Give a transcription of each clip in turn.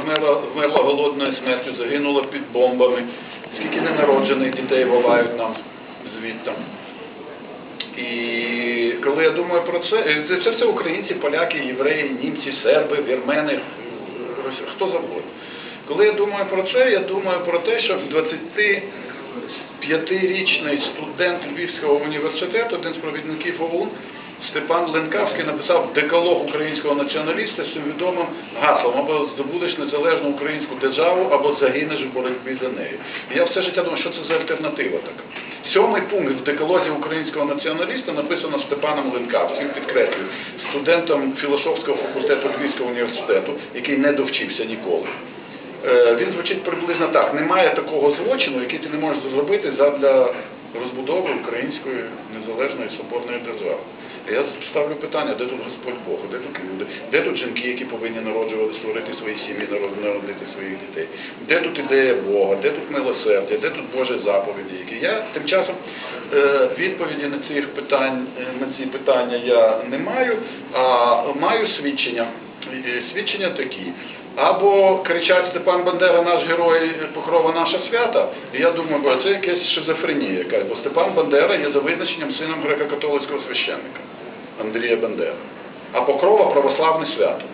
вмерла, вмерла голодною смертю, загинула під бомбами, скільки ненароджених дітей волають нам звідти. І коли я думаю про це, е, це, це все українці, поляки, євреї, німці, серби, вірмени, хто завгодно. Коли я думаю про це, я думаю про те, що 25-річний студент Львівського університету, один з провідників ОУН, Степан Ленкавський написав декалог українського націоналіста з відомим гаслом або здобудеш незалежну українську державу, або загинеш в боротьбі за нею. І я все життя думаю, що це за альтернатива така. Сьомий пункт в декалозі українського націоналіста написано Степаном Ленкавським, підкреслюю, студентом філософського факультету Львівського університету, який не довчився ніколи. Е, Він звучить приблизно так. Немає такого злочину, який ти не можеш зробити задля розбудови української незалежної соборної держави. Я ставлю питання, де тут Господь Бог, де тут люди, де тут жінки, які повинні народжувати, створити свої сім'ї, народ- народити своїх дітей, де тут ідея Бога, де тут милосердя, де тут Божі заповіді, які я тим часом е, відповіді на цих питань е, на ці питання я не маю, а маю свідчення. Свідчення такі. Або кричать Степан Бандера, наш герой, покрова наша свята. І я думаю, бо це якась шизофренія якась, бо Степан Бандера є за визначенням сином греко-католицького священника Андрія Бандера. А покрова православне свято.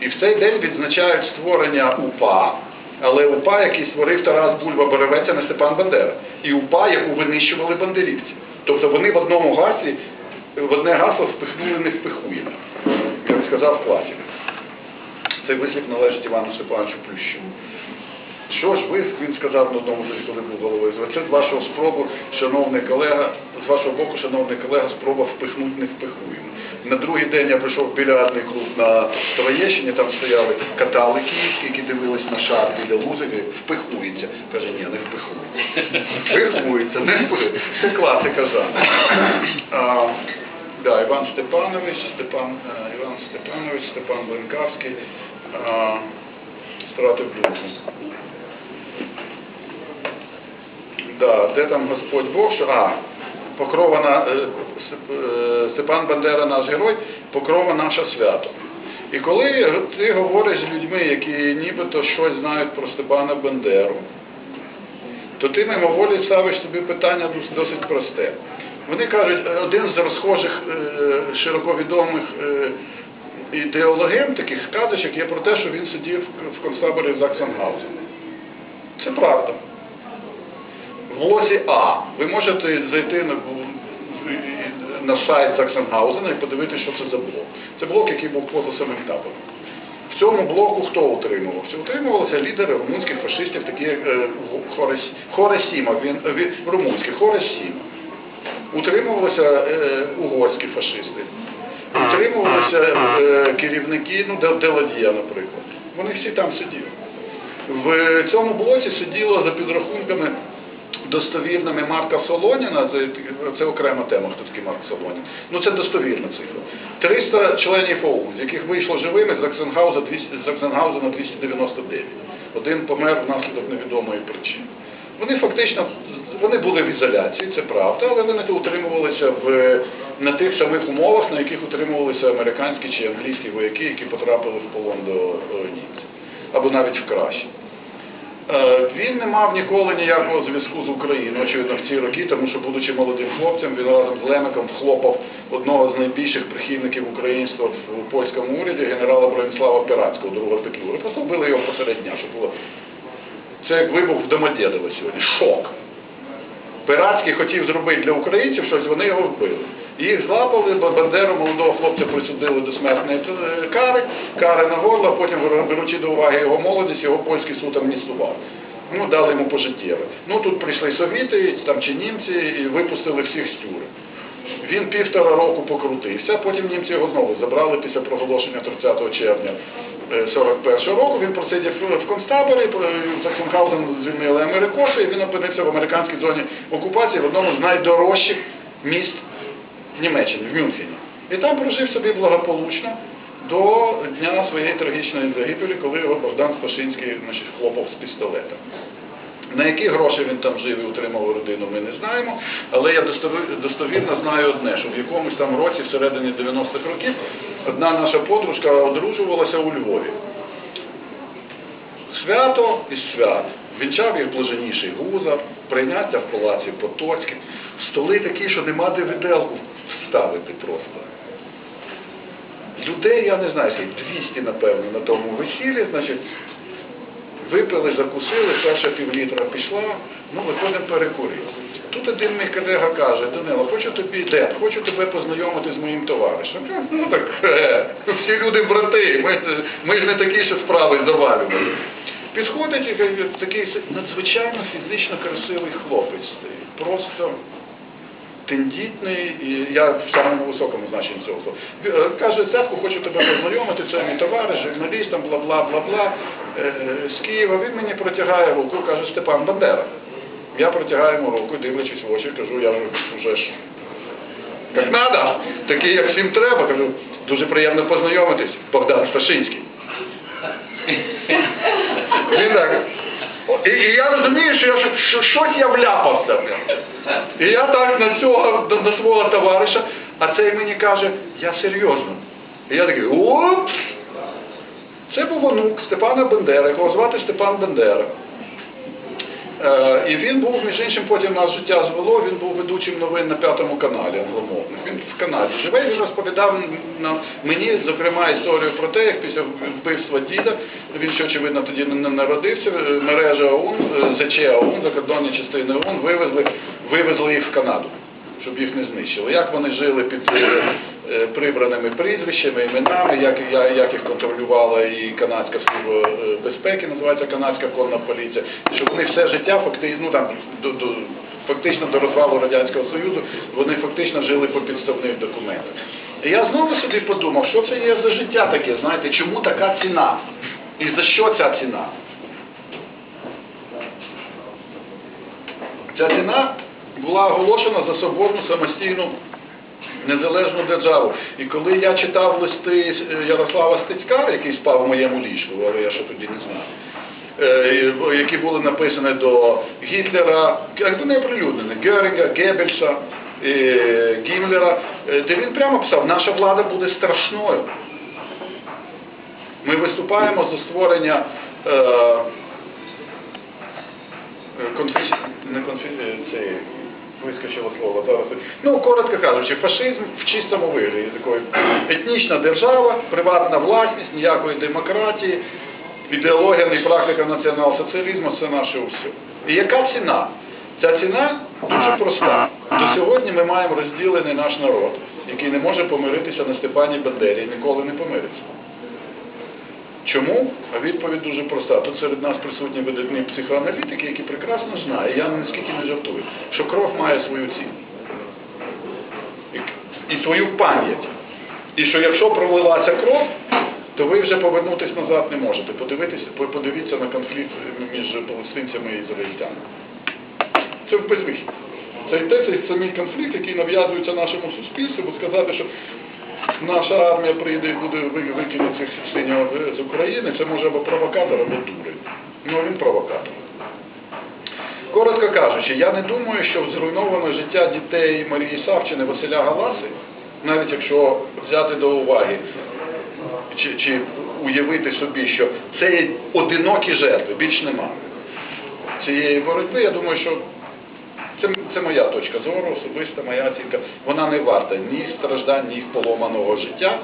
І в цей день відзначають створення УПА, але УПА, який створив Тарас Бульба Беревець, а не Степан Бандера. І УПА, яку винищували бандерівці. Тобто вони в одному гаслі, в одне гасло впихнули не впихуємо, сказав класик. Цей вислів належить Івану Степановичу Плющу. Що ж ви, він сказав на одному з коли був головою, це з вашого спробу, шановний колега, з вашого боку, шановний колега, спроба впихнути не впихуємо. На другий день я прийшов в білярдний клуб на Троєщині, там стояли катали київські, які дивились на шар біля лузики, впихується. Каже, ні, не впихується. Впихується, не впихується. Це класика жанру. Да, Іван Степанович, Степан, е, Степанович, Степан Бленкавський, а, стратив Блюдку. Да, де там Господь Бог, а, покрова на е, е, Степан Бандера наш герой, покрова наша свято. І коли ти говориш з людьми, які нібито щось знають про Степана Бандеру, то ти мимоволі ставиш собі питання досить просте. Вони кажуть, е, один з розхожих широковідомих е, ідеологем таких сказочок є про те, що він сидів в концтаборі в Заксенгаузені. Це правда. В лозі А ви можете зайти на, на сайт Заксенгаузена і подивитися, що це за блок. Це блок, який був поза самим табором. В цьому блоку хто утримувався? Утримувалися лідери румунських фашистів, такі як е, Хорес- Хоресіма, він, він румунський, Хоресіма. Утримувалися е, угорські фашисти. Утримувалися е, керівники, ну, Деладія, наприклад. Вони всі там сиділи. В цьому блоці сиділо за підрахунками достовірними Марка Солоніна, це, окрема тема, хто такий Марк Солонін. Ну це достовірна цифра. 300 членів ОУН, з яких вийшло живими з Заксенгауза 200 з Заксенгаузена 299. Один помер внаслідок невідомої причини. Вони фактично вони були в ізоляції, це правда, але вони утримувалися в, на тих самих умовах, на яких утримувалися американські чи англійські вояки, які потрапили в полон до німців, або навіть в кращі. Е, Він не мав ніколи ніякого зв'язку з Україною, очевидно, в ці роки, тому що, будучи молодим хлопцем, він разом з Лемиком вхлопав одного з найбільших прихильників українства в польському уряді, генерала Бронислава Пиратського, другого Петлюри. Просто вбили його посеред дня, щоб було. Це як вибух в Домодєдово сьогодні. Шок. Пиратський хотів зробити для українців щось, вони його вбили. Їх злапали, Бандеру молодого хлопця присудили до смертної е, кари, кари на горло, потім беручи до уваги його молодість, його польський суд амністував. Ну, дали йому пожиттєве. Ну тут прийшли совіти там, чи німці і випустили всіх з тюрем. Він півтора року покрутився, потім німці його знову забрали після проголошення 30 червня 41 року. Він просидів в концтаборі, е, Саксенхаузен звільнили Америкоси, і він опинився в американській зоні окупації в одному з найдорожчих міст Німеччини, в Мюнхені. І там прожив собі благополучно до дня своєї трагічної загибелі, коли його Богдан Спашинський значить, хлопав з пістолета. На які гроші він там жив і утримав родину, ми не знаємо. Але я достовірно знаю одне, що в якомусь там році, всередині 90-х років, одна наша подружка одружувалася у Львові. Свято із свят. Вінчав їх блаженніший гуза, прийняття в палаці Потоцьким. Столи такі, що нема де виделку вставити просто. Людей, я не знаю, 200, напевно, на тому весіллі, значить, випили, закусили, перша півлітра пішла, ну, виходимо перекурити. Тут один мій колега каже, Данило, хочу тобі де, хочу тебе познайомити з моїм товаришем. Ну так, е, всі люди брати, ми, ми ж не такі, що справи завалюємо. Підходить і такий надзвичайно фізично красивий хлопець. Просто тендітний, і я в самому високому значенні цього слова. Е, Каже, Цятку, хочу тебе познайомити, це мій товариш, журналіст, там, бла-бла-бла-бла, е, з Києва. Він мені протягає руку, каже, Степан Бандера. Я протягаю йому руку, дивлячись в очі, кажу, я вже ж як надо, такий, як всім треба. Кажу, дуже приємно познайомитись, Богдан Сташинський. Він так. І, і я розумію, що я що, що, щось я вляпався. І я так на цього, до, до свого товариша, а цей мені каже, я серйозно. І я такий, оп! Це був онук Степана Бендера, його звати Степан Бендера. Е, і він був, між іншим, потім нас життя звело, він був ведучим новин на п'ятому каналі англомовних. Він в Канаді живе, він розповідав нам, мені, зокрема, історію про те, як після вбивства діда, він ще, очевидно, тоді не народився, е, мережа ОУН, е, ЗЧ ОУН, закордонні частини ОУН, вивезли, вивезли їх в Канаду, щоб їх не знищили. Як вони жили під е, е, прибраними прізвищами, іменами, як, як їх контролювала і канадська служба е, безпеки, називається канадська конна поліція, що вони все життя фактично, ну там до, до фактично до розвалу радянського союзу, вони фактично жили по підставних документах. І я знову собі подумав, що це є за життя таке, знаєте, чому така ціна? І за що ця ціна? Ця ціна була оголошена за соборну самостійну незалежну державу. І коли я читав листи е, Ярослава Стецька, який спав у моєму ліжку, але я ще тоді не знав, е, які були написані до Гітлера, як вони оприлюднені, Герінга, Геббельса, е, Гіммлера, е, де він прямо писав, наша влада буде страшною. Ми виступаємо за створення конфі... не конфі... вискочило слово зараз. Ну, коротко кажучи, фашизм в чистому вигляді, такої етнічна держава, приватна власність, ніякої демократії, ідеологія і практика націонал-соціалізму це наше усе. І яка ціна? Ця ціна дуже проста. До сьогодні ми маємо розділений наш народ, який не може помиритися на Степані Бандері ніколи не помириться. Чому? Відповідь дуже проста. Тут серед нас присутні видатні психоаналітики, які прекрасно знають, я наскільки не жартую, що кров має свою ціну. І, свою пам'ять. І що якщо пролилася кров, то ви вже повернутися назад не можете. Подивитися, подивіться на конфлікт між палестинцями і ізраїльтянами. Це безвихідь. Це йде цей самий конфлікт, який нав'язується нашому суспільству, бо сказати, що наша армія прийде і буде ви- викине цих синього з України, це може або провокатор, або дурень. Ну він провокатор. Коротко кажучи, я не думаю, що зруйноване життя дітей Марії Савчини, Василя Галаси, навіть якщо взяти до уваги чи, чи уявити собі, що це одинокі жертви, більш нема цієї боротьби, я думаю, що це, це моя точка зору, особиста моя оцінка. Вона не варта ні страждань, ні їх поломаного життя,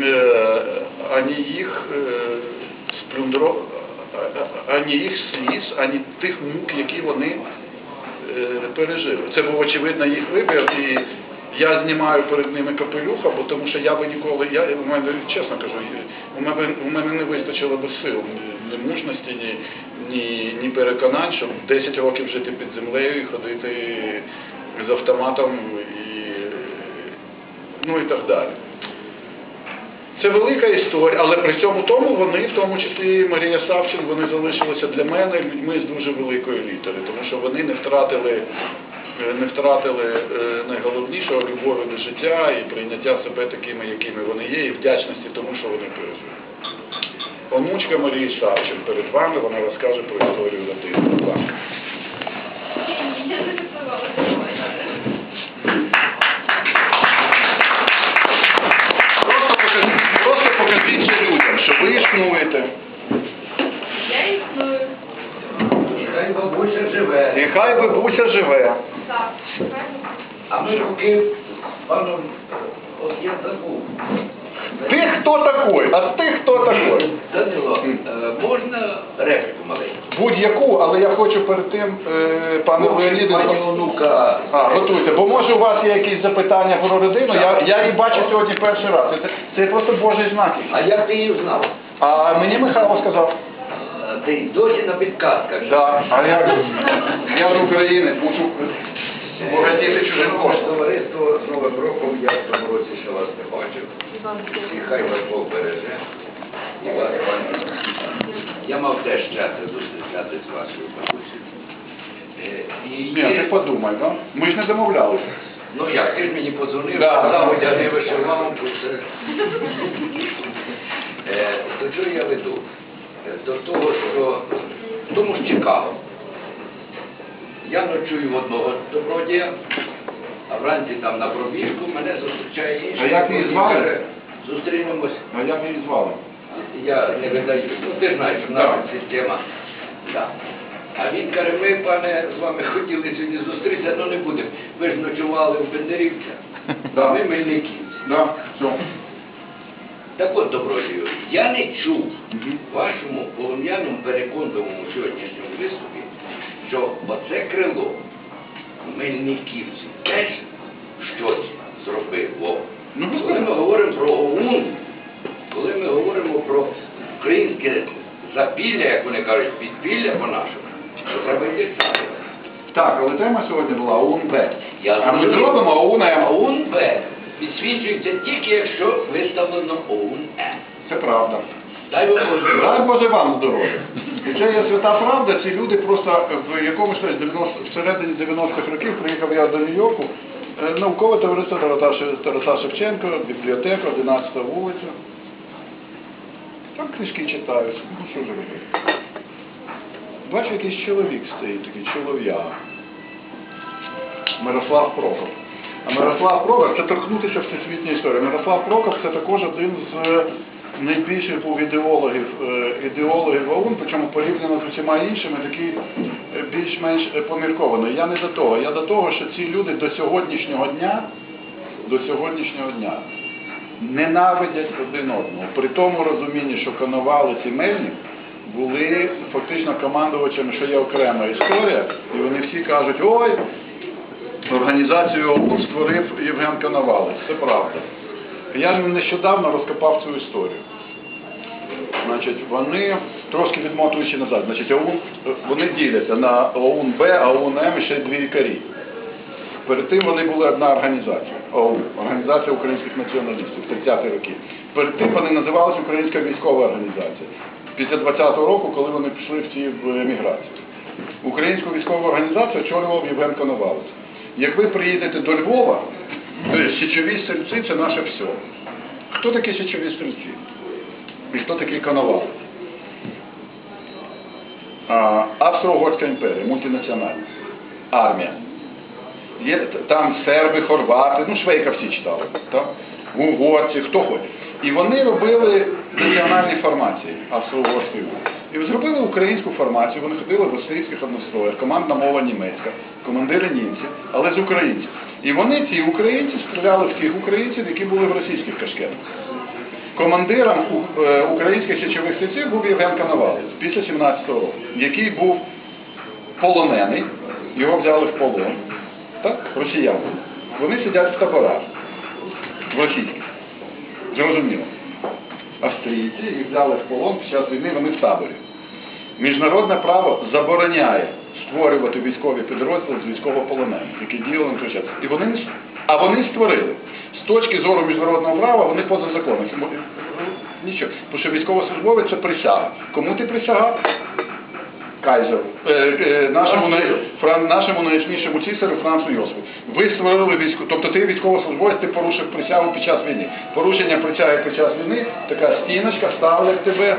е, ані їх е, сплюндро, ані їх сліз, ані тих мук, які вони е, пережили. Це був очевидно їх вибір, і я знімаю перед ними капелюха, бо тому що я би ніколи, я у мене чесно кажу, у мене, у мене не вистачило би сил, ні, мужності, ні, ні, ні переконань, щоб 10 років жити під землею і ходити з автоматом і ну і так далі. Це велика історія, але при цьому тому вони, в тому числі Марія Савчин, вони залишилися для мене людьми з дуже великої літери, тому що вони не втратили, не втратили е, найголовнішого любові до життя і прийняття себе такими, якими вони є, і вдячності тому, що вони пережили. Онучка Марії Савчин перед вами, вона розкаже про історію родини. Будь ласка. Я записала. Просто що ви існуєте. Я існую. Хай бабуся живе. І хай бабуся живе. Так. А ми роки паном от я забув. Ти хто такий? А ти хто такий? Данило, е, можна решту маленьку? Будь-яку, але я хочу перед тим, е, пане Леоніде, Пані онука. А, готуйте, бо може у вас є якісь запитання про родину, я, я її бачу сьогодні перший раз. Це, це просто Божий знак. А як ти її знав? А мені Михайло сказав, Ти досі на підказках. да, а я, я з України, мушу багатіти чужим коштом. товариство з Новим роком, я в тому році ще вас не бачив. І хай вас Бог береже. І вас, пані. Я мав теж щастя зустрічати з вашою бабусею. Е, І Ні, є- ти подумай, да? ми ж не домовлялися. Ну як, ти ж мені подзвонив, Да. сказав, одягни вишиванку, все. Е, До чого я веду? До того, що в тому ж Чикаго. Я ночую в одного добродія, а вранці там на пробіжку мене зустрічає інший. А як її звали? Зустрінемось. А як її звали? Я не видаю. Ну ти знаєш, що наша система. Да. А він каже, ми, пане, з вами хотіли сьогодні зустрітися, але не будемо. Ви ж ночували в Бендерівцях, а ми Мельниківці. Да, все. Так от, добродію, я не чув в вашому полум'яному переконливому сьогоднішньому виступі, що оце крило Мельниківці теж щось зробив. Бо Ну, коли ми говоримо про ОУН, коли ми говоримо про українське запілля, як вони кажуть, підпілля по-нашому, то треба йти. Так, але тема сьогодні була ОУН-Б. А ми зробимо ОУН-М. ОУН-Б підсвічується тільки, якщо виставлено ОУН-М. Це правда. Дай Боже. Дай Боже вам здоров'я. І це є свята правда, ці люди просто в якомусь щось 90, всередині 90-х років приїхав я до Нью-Йорку, е, наукове товариство Тараса, Тараса Шевченко, бібліотека, 11 вулиця. Там книжки читають, ну що ж робити. Бачу, якийсь чоловік стоїть, такий чолов'яга. Мирослав Прокоп. А Мирослав Прокоп це торкнутися всесвітньої історії. Мирослав Прокоп це також один з найбільших був ідеологів, е, ідеологів ОУН, причому порівняно з усіма іншими, такий е, більш-менш е, поміркований. Я не до того. Я до того, що ці люди до сьогоднішнього дня, до сьогоднішнього дня ненавидять один одного. При тому розумінні, що Коновалець і Мельник були фактично командувачами, що є окрема історія, і вони всі кажуть, ой, організацію ОУН створив Євген Коновалець. Це правда. Я нещодавно розкопав цю історію. Значить, вони, трошки відмотуючи назад, значить, ОУН, вони діляться на ОУН-Б, а ОУН-М і ще дві лікарі. Перед тим вони були одна організація, ОУН, Організація українських націоналістів, 30-ті роки. Перед тим вони називалися Українська військова організація. Після 20-го року, коли вони пішли всі в еміграцію. Українську військову організацію очолював Євген Коновалець. Як ви приїдете до Львова, то січові стрільці це наше все. Хто такі січові стрільці? І хто такий Коновалець? А, Австро-Угорська імперія, мультинаціональна армія. Є там серби, хорвати, ну швейка всі читали, так? угорці, хто хоче. І вони робили національні формації австро-угорської. І зробили українську формацію, вони ходили в австрійських одностроях, командна мова німецька, командири німці, але з українців. І вони, ці українці, стріляли в тих українців, які були в російських кашкетах. Командиром е, українських січових стрільців був Євген Коновалець після 17-го року, який був полонений, його взяли в полон, так, росіяни. Вони сидять в таборах, в російських. Зрозуміло. Австрійці їх взяли в полон під час війни, вони в таборі. Міжнародне право забороняє створювати військові підрозділи з військовополонених, які діяли на той час. І вони, а вони створили. З точки зору міжнародного права вони поза законом. Нічого. Тому що військовослужбовець це присяга. Кому ти присягав? Кайзеру, е, е, нашому, нашому найяснішому цісарю Францу Йосифу. Ви створили військо, тобто ти військовослужбовець, ти порушив присягу під час війни. Порушення присяги під час війни, така стіночка, ставлять тебе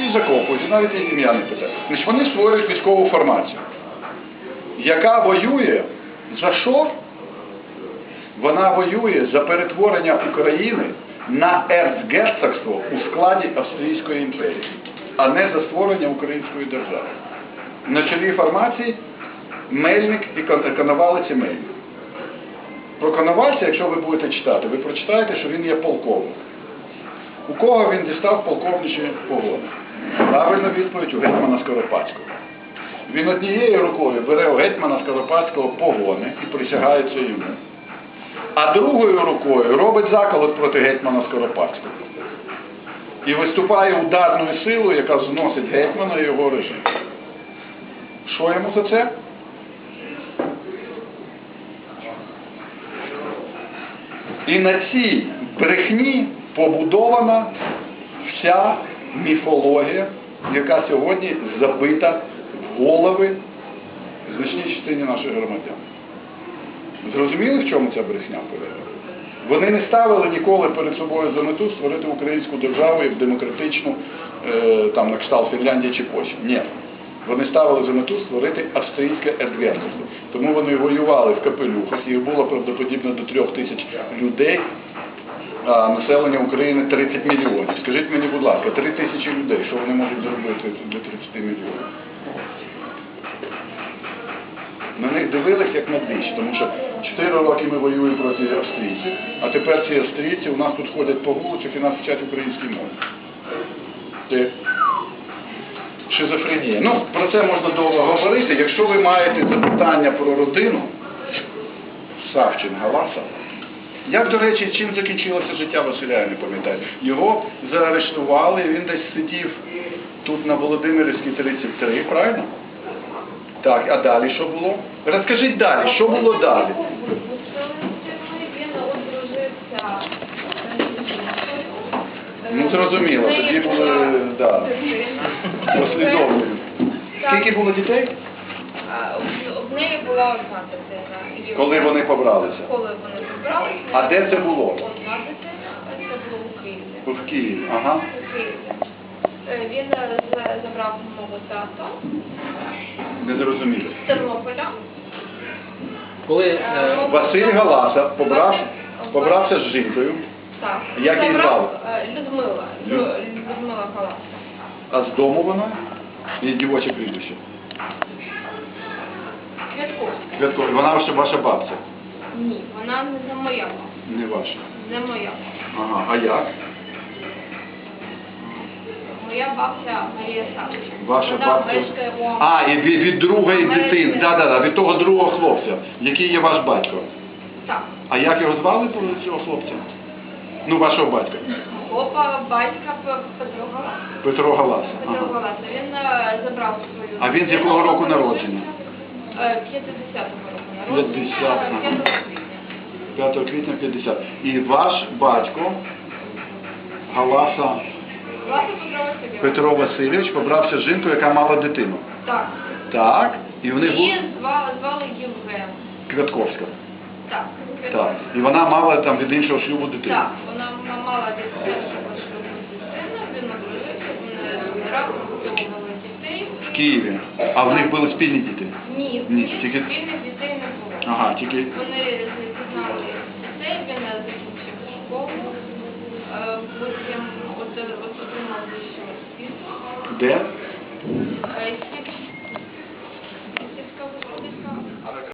і закопують, і навіть ім'я не питають. Значить, вони створюють військову формацію, яка воює за що? Вона воює за перетворення України на ерцгерцогство у складі Австрійської імперії, а не за створення української держави. На чолі формації Мельник і Кон- Коновалець і Мельник. Про Коновальця, якщо ви будете читати, ви прочитаєте, що він є полковник. У кого він дістав полковничі погони? Правильна відповідь у гетьмана Скоропадського. Він однією рукою бере у гетьмана Скоропадського погони і присягається йому. А другою рукою робить заколот проти гетьмана Скоропадського. І виступає ударною силою, яка зносить гетьмана і його режим. Що йому за це? І на цій брехні побудована вся міфологія, яка сьогодні забита в голови значній частині наших громадян. Зрозуміли, в чому ця брехня полягає? Вони не ставили ніколи перед собою за мету створити українську державу як демократичну, е, там, на кшталт Фінляндії чи Польщі. Ні. Вони ставили за мету створити австрійське ердгерцогство. Тому вони воювали в капелюхах, їх було правдоподібно до трьох тисяч людей, а населення України 30 мільйонів. Скажіть мені, будь ласка, 3 тисячі людей, що вони можуть зробити для 30 мільйонів? На них дивились як на дичь, тому що 4 роки ми воюємо проти австрійців, а тепер ці австрійці у нас тут ходять по вулицях і нас вчать українській мові. Це шизофренія. Ну, про це можна довго говорити. Якщо ви маєте запитання про родину Савчин Галаса, як, до речі, чим закінчилося життя Василя, я не пам'ятаю. Його заарештували, він десь сидів тут на Володимирівській 33, правильно? Так, а далі що було? Розкажіть далі, що було далі? Ну, зрозуміло, тоді були, да, послідовні. Скільки було дітей? В- В неї була одна дитина. Коли вони побралися? Коли вони побралися. А де це було? Одна дитина, це було у Києві. В Києві. Ага. У Києві. Е, Він е, забрав мого тата Не зрозуміло. з Тернополя. Коли е, Василь Галаса побрав, побрався з жінкою, Так. Як її Забрав, звали? е, Людмила. Люд- Лю- Людмила Каласа. а з дому вона і дівоче прізвище. Квятковська. Квятко- Вона ваша, ваша бабця, Ні, вона не моя не ваша. Не моя. Ага, а як? Моя бабця Марія Савича. Ваша Вона бабця. мешкає у А, і від, від другої Америці. дитини, да, да, да, від того другого хлопця, який є ваш батько. Так. А як його звали цього хлопця? Ну, вашого батька. Опа, батька Петро Галас. Петро Галас. Петро Ага. Галас. Він е, забрав свою. А він з якого року народження? Е, 50-го року народження. 50-го. е, 5 квітня. 5 квітня 50. І ваш батько Галаса Петро Васильович. Побрався з жінкою, яка мала дитину. Так. Так. І в них був Її звали, звали Євген. Квятковська. Так. Так. І вона мала там від іншого шлюбу дитину. Так, вона мала дитину, він одружився, вони разом виховували дітей. В Києві. А в них були спільні діти. Ні, Ні, тільки- спільних дітей не було. Ага, тільки Вони з'єднали дітей, він закінчив школу, е, потім от- от There?